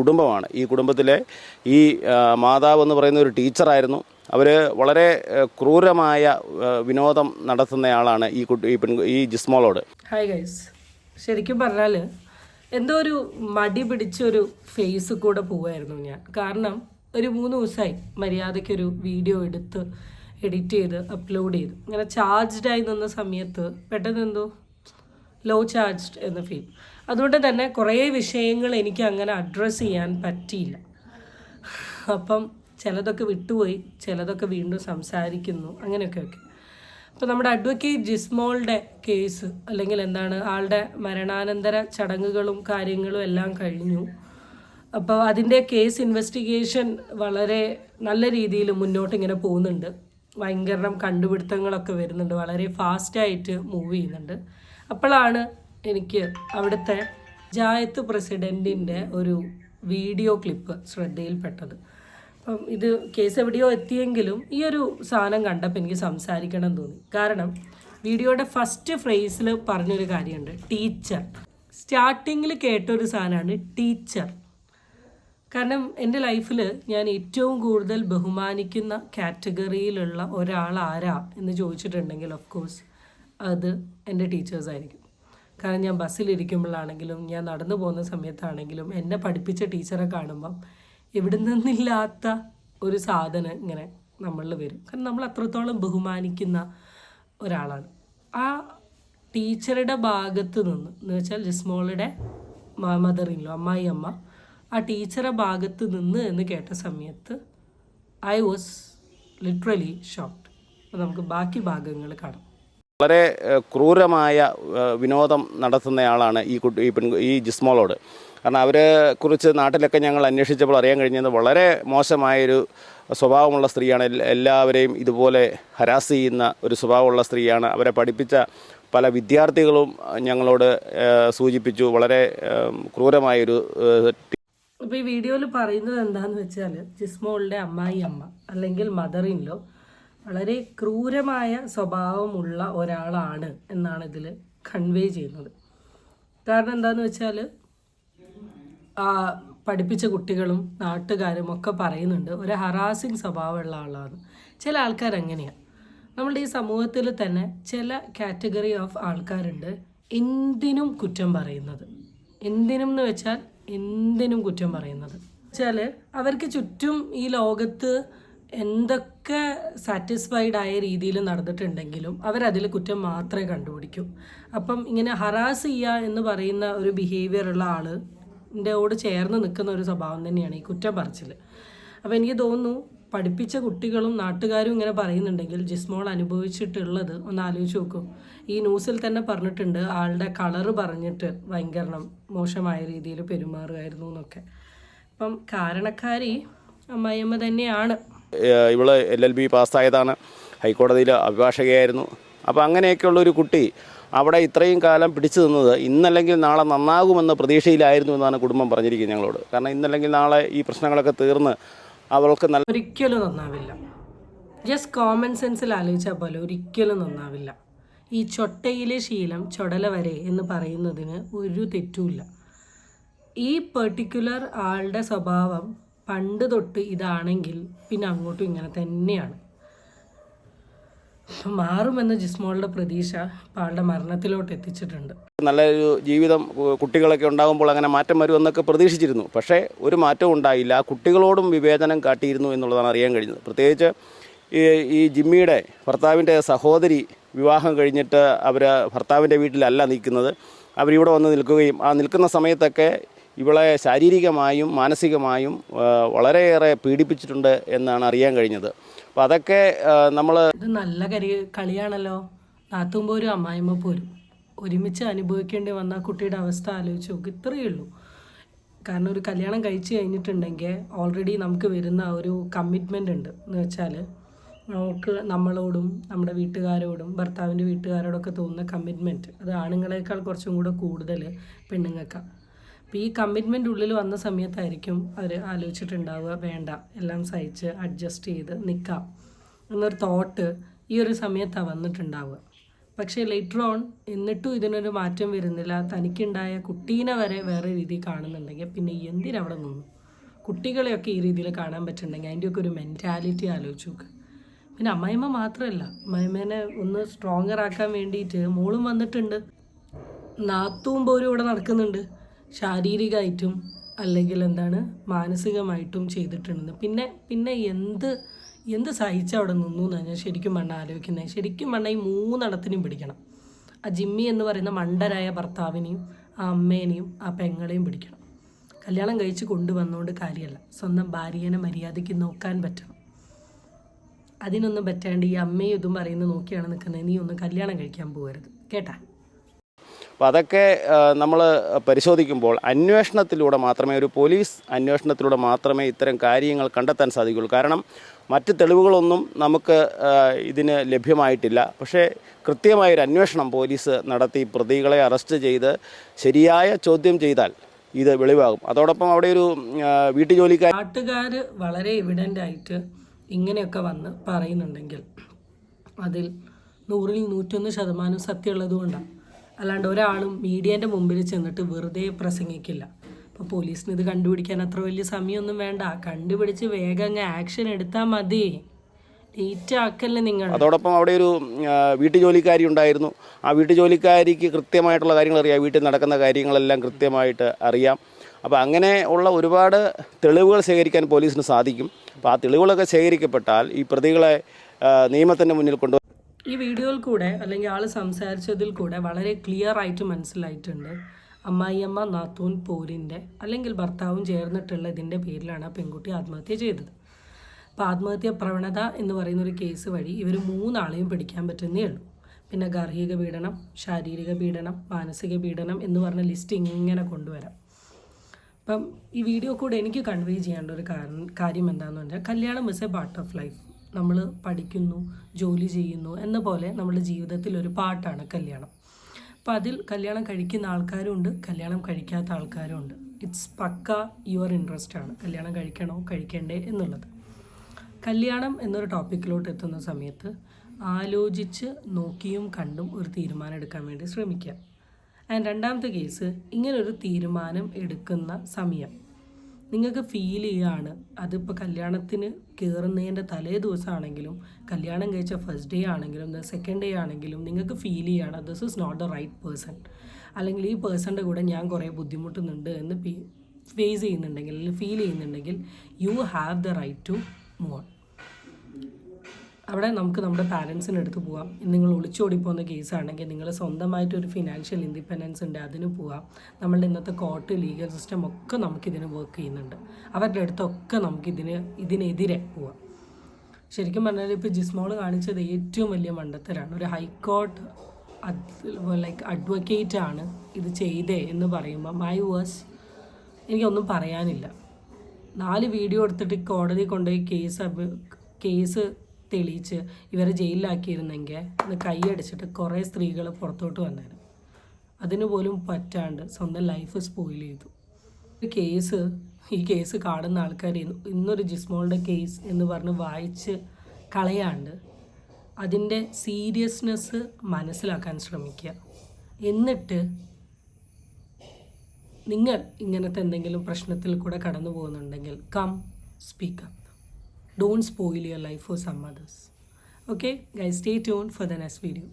കുടുംബമാണ്. ഈ കുടുംബത്തിലെ ഈ മാതാവ് എന്ന് പറയുന്ന ഒരു ടീച്ചറായിരുന്നു. അവർ വളരെ ക്രൂരമായ വിനോദം നടത്തുന്നയാളാണ് ഈ കുട്ടി ഈ പെൺ ഈ ജിസ്മോളോട്. ഹായ് ഗൈസ് ശരിക്കും പറഞ്ഞാൽ എന്തോ ഒരു മടി പിടിച്ചൊരു ഫേസ് കൂടെ പോവായിരുന്നു ഞാൻ. കാരണം ഒരു മൂന്ന് ദിവസമായി മര്യാദയ്ക്കൊരു വീഡിയോ എടുത്ത് എഡിറ്റ് ചെയ്ത് അപ്ലോഡ് ചെയ്ത്. ഇങ്ങനെ ചാർജ്ഡായി നിന്ന സമയത്ത് പെട്ടെന്ന് എന്തോ ലോ ചാർജ്ഡ് എന്ന ഫീൽ അതുകൊണ്ട് തന്നെ കുറേ വിഷയങ്ങൾ എനിക്ക് അങ്ങനെ അഡ്രസ്സ് ചെയ്യാൻ പറ്റിയില്ല. അപ്പം ചിലതൊക്കെ വിട്ടുപോയി ചിലതൊക്കെ വീണ്ടും സംസാരിക്കുന്നു അങ്ങനെയൊക്കെ ഒക്കെ അപ്പോൾ നമ്മുടെ അഡ്വക്കേറ്റ് ജിസ്മോളുടെ കേസ് അല്ലെങ്കിൽ എന്താണ് ആളുടെ മരണാനന്തര ചടങ്ങുകളും കാര്യങ്ങളും എല്ലാം കഴിഞ്ഞു. അപ്പോൾ അതിന്റെ കേസ് ഇൻവെസ്റ്റിഗേഷൻ വളരെ നല്ല രീതിയിൽ മുന്നോട്ട് ഇങ്ങനെ പോകുന്നുണ്ട്. ഭയങ്കരം കണ്ടുപിടുത്തങ്ങളൊക്കെ വരുന്നുണ്ട്. വളരെ ഫാസ്റ്റായിട്ട് മൂവ് ചെയ്യുന്നുണ്ട്. അപ്പോഴാണ് എനിക്ക് അവിടുത്തെ ജായത്ത് പ്രസിഡന്റിന്റെ ഒരു വീഡിയോ ക്ലിപ്പ് ശ്രദ്ധയിൽപ്പെട്ടത്. അപ്പം ഇത് കേസ് എവിടെയോ എത്തിയെങ്കിലും ഈ ഒരു സാധനം കണ്ടപ്പോൾ എനിക്ക് സംസാരിക്കണം തോന്നി. കാരണം വീഡിയോയുടെ ഫസ്റ്റ് ഫ്രേസിൽ പറഞ്ഞൊരു കാര്യമുണ്ട് ടീച്ചർ. സ്റ്റാർട്ടിങ്ങിൽ കേട്ടൊരു സാധനമാണ് ടീച്ചർ. കാരണം എന്റെ ലൈഫിൽ ഞാൻ ഏറ്റവും കൂടുതൽ ബഹുമാനിക്കുന്ന കാറ്റഗറിയിലുള്ള ഒരാൾ ആരാ എന്ന് ചോദിച്ചിട്ടുണ്ടെങ്കിൽ ഓഫ് കോഴ്സ് അത് എന്റെ ടീച്ചേഴ്സായിരിക്കും. കാരണം ഞാൻ ബസ്സിലിരിക്കുമ്പോഴാണെങ്കിലും ഞാൻ നടന്നു പോകുന്ന സമയത്താണെങ്കിലും എന്നെ പഠിപ്പിച്ച ടീച്ചറെ കാണുമ്പം എവിടെ നിന്നില്ലാത്ത ഒരു സാധനം ഇങ്ങനെ നമ്മളിൽ വരും. കാരണം നമ്മൾ അത്രത്തോളം ബഹുമാനിക്കുന്ന ഒരാളാണ്. ആ ടീച്ചറുടെ ഭാഗത്ത് നിന്ന് എന്ന് വെച്ചാൽ ജിസ്മോളുടെ മദർ ഇല്ലോ അമ്മായി അമ്മ ആ ടീച്ചറെ ഭാഗത്ത് നിന്ന് എന്ന് കേട്ട സമയത്ത് ഐ വാസ് ലിറ്ററലി ഷോക്ക്ഡ് അപ്പോൾ നമുക്ക് ബാക്കി ഭാഗങ്ങൾ കാണാം. വളരെ ക്രൂരമായ വിനോദം നടത്തുന്നയാളാണ് ഈ കുട്ടി ഈ പെൺ ഈ ജിസ്മോളോട്. കാരണം അവരെ കുറിച്ച് നാട്ടിലൊക്കെ ഞങ്ങൾ അന്വേഷിച്ചപ്പോൾ അറിയാൻ കഴിഞ്ഞത് വളരെ മോശമായൊരു സ്വഭാവമുള്ള സ്ത്രീയാണ്. എല്ലാവരെയും ഇതുപോലെ ഹരാസ് ചെയ്യുന്ന ഒരു സ്വഭാവമുള്ള സ്ത്രീയാണ്. അവരെ പഠിപ്പിച്ച പല വിദ്യാർത്ഥികളും ഞങ്ങളോട് സൂചിപ്പിച്ചു. വളരെ ക്രൂരമായൊരു ഇപ്പോൾ ഈ വീഡിയോയിൽ പറയുന്നത് എന്താന്ന് വെച്ചാൽ ജിസ്മോളുടെ അമ്മായി അമ്മ അല്ലെങ്കിൽ മദർ ഇൻലോ വളരെ ക്രൂരമായ സ്വഭാവമുള്ള ഒരാളാണ് എന്നാണ് ഇതിൽ കൺവേ ചെയ്യുന്നത്. കാരണം എന്താണെന്ന് വെച്ചാൽ ആ പഠിപ്പിച്ച കുട്ടികളും നാട്ടുകാരും ഒക്കെ പറയുന്നുണ്ട് ഒരു ഹറാസിങ് സ്വഭാവമുള്ള ആളാണ്. ചില ആൾക്കാർ അങ്ങനെയാണ് നമ്മളുടെ ഈ സമൂഹത്തിൽ തന്നെ ചില കാറ്റഗറി ഓഫ് ആൾക്കാരുണ്ട് എന്തിനും കുറ്റം പറയുന്നത്. എന്തിനും എന്ന് വെച്ചാൽ എന്തിനും കുറ്റം പറയുന്നത്. വെച്ചാൽ അവർക്ക് ചുറ്റും ഈ ലോകത്ത് എന്തൊക്കെ സാറ്റിസ്ഫൈഡ് ആയ രീതിയിൽ നടന്നിട്ടുണ്ടെങ്കിലും അവരതിൽ കുറ്റം മാത്രമേ കണ്ടുപിടിക്കൂ. അപ്പം ഇങ്ങനെ ഹറാസ് ചെയ്യുക എന്ന് പറയുന്ന ഒരു ബിഹേവിയർ ഉള്ള ആൾ ഓട് ചേർന്ന് നിൽക്കുന്ന ഒരു സ്വഭാവം തന്നെയാണ് ഈ കുറ്റം പറച്ചിൽ അപ്പോൾ എനിക്ക് തോന്നുന്നു പഠിപ്പിച്ച കുട്ടികളും നാട്ടുകാരും ഇങ്ങനെ പറയുന്നുണ്ടെങ്കിൽ ജിസ്മോൾ അനുഭവിച്ചിട്ടുള്ളത് ഒന്ന് ആലോചിച്ച് നോക്കൂ. ഈ ന്യൂസിൽ തന്നെ പറഞ്ഞിട്ടുണ്ട് ആളുടെ കളറ് പറഞ്ഞിട്ട് ഭയങ്കരണം മോശമായ രീതിയിൽ പെരുമാറുമായിരുന്നു എന്നൊക്കെ. അപ്പം കാരണക്കാരി അമ്മായിയമ്മ തന്നെയാണ്. ഇവൾ എൽ എൽ ബി പാസ്സായതാണ്. ഹൈക്കോടതിയിൽ അഭിഭാഷകയായിരുന്നു. അപ്പോൾ അങ്ങനെയൊക്കെയുള്ള ഒരു കുട്ടി അവിടെ ഇത്രയും കാലം പിടിച്ചു നിന്നത് ഇന്നല്ലെങ്കിൽ നാളെ നന്നാകുമെന്ന പ്രതീക്ഷയിലായിരുന്നു എന്നാണ് കുടുംബം പറഞ്ഞിരിക്കുന്നത് ഞങ്ങളോട്. കാരണം ഇന്നല്ലെങ്കിൽ നാളെ ഈ പ്രശ്നങ്ങളൊക്കെ തീർന്ന് അവൾക്ക് നല്ല ഒരിക്കലും നന്നാവില്ല. ജസ്റ്റ് കോമൺ സെൻസിൽ ആലോചിച്ചാൽ പോലെ ഒരിക്കലും നന്നാവില്ല. ഈ ചൊട്ടയിലെ ശീലം ചൊടല വരെ എന്ന് പറയുന്നതിന് ഒരു തെറ്റുമില്ല. ഈ പെർട്ടിക്കുലർ ആളുടെ സ്വഭാവം പണ്ട് തൊട്ട് ഇതാണെങ്കിൽ പിന്നെ അങ്ങോട്ടും ഇങ്ങനെ തന്നെയാണ്. മാറുമെന്ന ജിസ്മോളുടെ പ്രതീക്ഷ പാളുടെ മരണത്തിലോട്ട് എത്തിച്ചിട്ടുണ്ട്. നല്ലൊരു ജീവിതം കുട്ടികളൊക്കെ ഉണ്ടാകുമ്പോൾ അങ്ങനെ മാറ്റം വരുമെന്നൊക്കെ പ്രതീക്ഷിച്ചിരുന്നു. പക്ഷേ ഒരു മാറ്റവും ഉണ്ടായില്ല. കുട്ടികളോടും വിവേചനം കാട്ടിയിരുന്നു എന്നുള്ളതാണ് അറിയാൻ കഴിഞ്ഞത്. പ്രത്യേകിച്ച് ഈ ഈ ജിമ്മിയുടെ ഭർത്താവിന്റെ സഹോദരി വിവാഹം കഴിഞ്ഞിട്ട് അവർ ഭർത്താവിന്റെ വീട്ടിലല്ല നിൽക്കുന്നത്. അവരിവിടെ വന്ന് നിൽക്കുകയും ആ നിൽക്കുന്ന സമയത്തൊക്കെ ഇവളെ ശാരീരികമായും മാനസികമായും വളരെയേറെ പീഡിപ്പിച്ചിട്ടുണ്ട് എന്നാണ് അറിയാൻ കഴിഞ്ഞത്. അപ്പോൾ അതൊക്കെ നമ്മൾ ഇത് നല്ല കരി കളിയാണല്ലോ. നാത്തുമ്പോൾ ഒരു അമ്മായിമ്മ പോരും ഒരുമിച്ച് അനുഭവിക്കേണ്ടി വന്ന കുട്ടിയുടെ അവസ്ഥ ആലോചിച്ച് നോക്ക് ഇത്രയേ ഉള്ളൂ. കാരണം ഒരു കല്യാണം കഴിച്ചു കഴിഞ്ഞിട്ടുണ്ടെങ്കിൽ ഓൾറെഡി നമുക്ക് വരുന്ന ഒരു കമ്മിറ്റ്മെന്റ് ഉണ്ട്. എന്ന് വെച്ചാൽ നമുക്ക് നമ്മളോടും നമ്മുടെ വീട്ടുകാരോടും ഭർത്താവിന്റെ വീട്ടുകാരോടൊക്കെ തോന്നുന്ന കമ്മിറ്റ്മെന്റ് അത് ആണുങ്ങളെക്കാൾ കുറച്ചും കൂടെ കൂടുതൽ പെണ്ണുങ്ങൾക്കാണ് അപ്പോൾ ഈ കമ്മിറ്റ്മെന്റ് ഉള്ളിൽ വന്ന സമയത്തായിരിക്കും അവർ ആലോചിച്ചിട്ടുണ്ടാവുക വേണ്ട എല്ലാം സഹിച്ച് അഡ്ജസ്റ്റ് ചെയ്ത് നിൽക്കാം എന്നൊരു തോട്ട് ഈ ഒരു സമയത്താണ് വന്നിട്ടുണ്ടാവുക. പക്ഷേ ലേറ്റർ ഓൺ എന്നിട്ടും ഇതിനൊരു മാറ്റം വരുന്നില്ല. തനിക്കുണ്ടായ കുട്ടീനെ വരെ വേറെ രീതിയിൽ കാണുന്നുണ്ടെങ്കിൽ പിന്നെ എന്തിനവിടെ നിന്നു? കുട്ടികളെയൊക്കെ ഈ രീതിയിൽ കാണാൻ പറ്റുന്നുണ്ടെങ്കിൽ അതിന്റെയൊക്കെ ഒരു മെന്റാലിറ്റി ആലോചിച്ച് നോക്ക്. പിന്നെ അമ്മായിമ്മ മാത്രമല്ല അമ്മായിമ്മേനെ ഒന്ന് സ്ട്രോങ്ങർ ആക്കാൻ വേണ്ടിയിട്ട് മോളും വന്നിട്ടുണ്ട്. നാത്തും ഇവിടെ നടക്കുന്നുണ്ട്. ശാരീരികമായിട്ടും അല്ലെങ്കിൽ എന്താണ് മാനസികമായിട്ടും ചെയ്തിട്ടുണ്ട് പിന്നെ പിന്നെ എന്ത് എന്ത് സഹിച്ച അവിടെ നിന്നു എന്ന് ഞാൻ ശരിക്കും മണ്ണ ആലോചിക്കുന്നത്. ശരിക്കും മണ്ണ ഈ മൂന്നിടത്തിനും പിടിക്കണം. ആ ജിമ്മി എന്ന് പറയുന്ന മണ്ടരായ ഭർത്താവിനെയും ആ അമ്മേനെയും ആ പെങ്ങളെയും പിടിക്കണം. കല്യാണം കഴിച്ച് കൊണ്ടുവന്നുകൊണ്ട് കാര്യമല്ല. സ്വന്തം ഭാര്യനെ മര്യാദയ്ക്ക് നോക്കാൻ പറ്റണം. അതിനൊന്നും പറ്റാണ്ട് ഈ അമ്മയും ഇതും പറയുന്നത് നോക്കിയാണ് നിൽക്കുന്നത്. നീ ഒന്ന് കല്യാണം കഴിക്കാൻ പോകരുത്. കേട്ടാ? അപ്പോൾ അതൊക്കെ നമ്മൾ പരിശോധിക്കുമ്പോൾ അന്വേഷണത്തിലൂടെ മാത്രമേ ഒരു പോലീസ് അന്വേഷണത്തിലൂടെ മാത്രമേ ഇത്തരം കാര്യങ്ങൾ കണ്ടെത്താൻ സാധിക്കുകയുള്ളൂ. കാരണം മറ്റ് തെളിവുകളൊന്നും നമുക്ക് ഇതിന് ലഭ്യമായിട്ടില്ല. പക്ഷേ കൃത്യമായൊരു അന്വേഷണം പോലീസ് നടത്തി പ്രതികളെ അറസ്റ്റ് ചെയ്ത് ശരിയായ ചോദ്യം ചെയ്താൽ ഇത് വെളിവാകും. അതോടൊപ്പം അവിടെ ഒരു വീട്ടു ജോലിക്കാർ നാട്ടുകാർ വളരെ എവിഡന്റ് ആയിട്ട് ഇങ്ങനെയൊക്കെ വന്ന് പറയുന്നുണ്ടെങ്കിൽ അതിൽ നൂറിൽ നൂറ്റൊന്ന് ശതമാനം സത്യമുള്ളത് കൊണ്ടാണ് അല്ലാണ്ട് ഒരാളും മീഡിയേന്റെ മുമ്പിൽ ചെന്നിട്ട് വെറുതെ പ്രസംഗിക്കില്ല. അപ്പോൾ പോലീസിന് ഇത് കണ്ടുപിടിക്കാൻ അത്ര വലിയ സമയമൊന്നും വേണ്ട. കണ്ടുപിടിച്ച് വേഗം അങ്ങ് ആക്ഷൻ എടുത്താൽ മതി. അതോടൊപ്പം അവിടെ ഒരു വീട്ടു ജോലിക്കാരി ഉണ്ടായിരുന്നു. ആ വീട്ടു ജോലിക്കാരിക്ക് കൃത്യമായിട്ടുള്ള കാര്യങ്ങൾ അറിയാം. വീട്ടിൽ നടക്കുന്ന കാര്യങ്ങളെല്ലാം കൃത്യമായിട്ട് അറിയാം. അപ്പോൾ അങ്ങനെ ഉള്ള ഒരുപാട് തെളിവുകൾ ശേഖരിക്കാൻ പോലീസിന് സാധിക്കും. അപ്പോൾ ആ തെളിവുകളൊക്കെ ശേഖരിക്കപ്പെട്ടാൽ ഈ പ്രതികളെ നിയമത്തിന്റെ മുന്നിൽ കൊണ്ടു ഈ വീഡിയോയിൽ കൂടെ അല്ലെങ്കിൽ ആൾ സംസാരിച്ചതിൽ കൂടെ വളരെ ക്ലിയർ ആയിട്ട് മനസ്സിലായിട്ടുണ്ട്. അമ്മായിയമ്മ നാത്തൂൻ പോരിന്റെ അല്ലെങ്കിൽ ഭർത്താവും ചേർന്നിട്ടുള്ള ഇതിന്റെ പേരിലാണ് ആ പെൺകുട്ടി ആത്മഹത്യ ചെയ്തത്. അപ്പോൾ ആത്മഹത്യ പ്രവണത എന്ന് പറയുന്ന ഒരു കേസ് വഴി ഇവർ മൂന്നാളെയും പിടിക്കാൻ പറ്റുന്നേ ഉള്ളൂ. പിന്നെ ഗാർഹിക പീഡനം ശാരീരിക പീഡനം മാനസിക പീഡനം എന്ന് പറഞ്ഞ ലിസ്റ്റ് ഇങ്ങനെ കൊണ്ടുവരാം. അപ്പം ഈ വീഡിയോ കൂടെ എനിക്ക് കൺവേ ചെയ്യേണ്ട ഒരു കാര്യം എന്താണെന്ന് പറഞ്ഞാൽ കല്യാണം is a part of life നമ്മൾ പഠിക്കുന്നു ജോലി ചെയ്യുന്നു എന്ന പോലെ നമ്മുടെ ജീവിതത്തിൽ ഒരു പാട്ടാണ് കല്യാണം. അപ്പോൾ അതിൽ കല്യാണം കഴിക്കുന്ന ആൾക്കാരും ഉണ്ട് കല്യാണം കഴിക്കാത്ത ആൾക്കാരും ഉണ്ട് ഇറ്റ്സ് പക്ക യുവർ ഇൻട്രസ്റ്റ് ആണ് കല്യാണം കഴിക്കണോ കഴിക്കണ്ടേ എന്നുള്ളത്. കല്യാണം എന്നൊരു ടോപ്പിക്കിലോട്ട് എത്തുന്ന സമയത്ത് ആലോചിച്ച് നോക്കിയും കണ്ടും ഒരു തീരുമാനം എടുക്കാൻ വേണ്ടി ശ്രമിക്കുക. ആൻഡ് രണ്ടാമത്തെ കേസ് ഇങ്ങനൊരു തീരുമാനം എടുക്കുന്ന സമയം. നിങ്ങൾക്ക് ഫീൽ ചെയ്യുകയാണ് അതിപ്പോൾ കല്യാണത്തിന് കയറുന്നതിന്റെ തലേ ദിവസമാണെങ്കിലും കല്യാണം കഴിച്ച ഫസ്റ്റ് ഡേ ആണെങ്കിലും സെക്കൻഡ് ഡേ ആണെങ്കിലും നിങ്ങൾക്ക് ഫീൽ ചെയ്യുകയാണ് this is not the right person അല്ലെങ്കിൽ ഈ പേഴ്സണിന്റെ കൂടെ ഞാൻ കുറേ ബുദ്ധിമുട്ടുന്നുണ്ട് എന്ന് ഫേസ് ചെയ്യുന്നുണ്ടെങ്കിൽ അല്ലെങ്കിൽ ഫീൽ ചെയ്യുന്നുണ്ടെങ്കിൽ you have the right to move അവിടെ നമുക്ക് നമ്മുടെ പാരൻസിന്റെ അടുത്ത് പോവാം. നിങ്ങൾ ഒളിച്ചോടി പോകുന്ന കേസാണെങ്കിൽ നിങ്ങൾ സ്വന്തമായിട്ട് ഒരു ഫിനാൻഷ്യൽ ഇൻഡിപെൻഡൻസ് ഉണ്ട് അതിന് പോവാം. നമ്മളുടെ ഇന്നത്തെ കോർട്ട് ലീഗൽ സിസ്റ്റം ഒക്കെ നമുക്കിതിന് വർക്ക് ചെയ്യുന്നുണ്ട്. അവരുടെ അടുത്തൊക്കെ നമുക്കിതിന് ഇതിനെതിരെ പോവാം. ശരിക്കും പറഞ്ഞാൽ ഇപ്പോൾ ജിസ്മോൾ കാണിച്ചത് ഏറ്റവും വലിയ മണ്ടത്തരാണ്. ഒരു ഹൈക്കോർട്ട് ലൈക്ക് അഡ്വക്കേറ്റ് ആണ് ഇത് ചെയ്തേ എന്ന് പറയുമ്പോൾ മൈ വേഴ്സ് എനിക്കൊന്നും പറയാനില്ല. നാല് വീഡിയോ എടുത്തിട്ട് കോടതി കൊണ്ടുപോയി കേസ് കേസ് തെളിയിച്ച് ഇവരെ ജയിലിലാക്കിയിരുന്നെങ്കിൽ ഇന്ന് കൈയടിച്ചിട്ട് കുറേ സ്ത്രീകൾ പുറത്തോട്ട് വന്നേനെ അതിന് പോലും പറ്റാണ്ട് സ്വന്തം ലൈഫ് സ്പോയിൽ ചെയ്തു. ഒരു കേസ് ഈ കേസ് കാണുന്ന ആൾക്കാർ ഇന്ന് ഇന്നൊരു ജിസ്മോളുടെ കേസ് എന്ന് പറഞ്ഞ് വായിച്ച് കളയാണ്ട് അതിന്റെ സീരിയസ്നെസ് മനസ്സിലാക്കാൻ ശ്രമിക്കുക. എന്നിട്ട് നിങ്ങൾ ഇങ്ങനത്തെ എന്തെങ്കിലും പ്രശ്നത്തിൽ കൂടെ കടന്നു പോകുന്നുണ്ടെങ്കിൽ come speak don't spoil your life for some others. Okay? Guys stay tuned for the next video.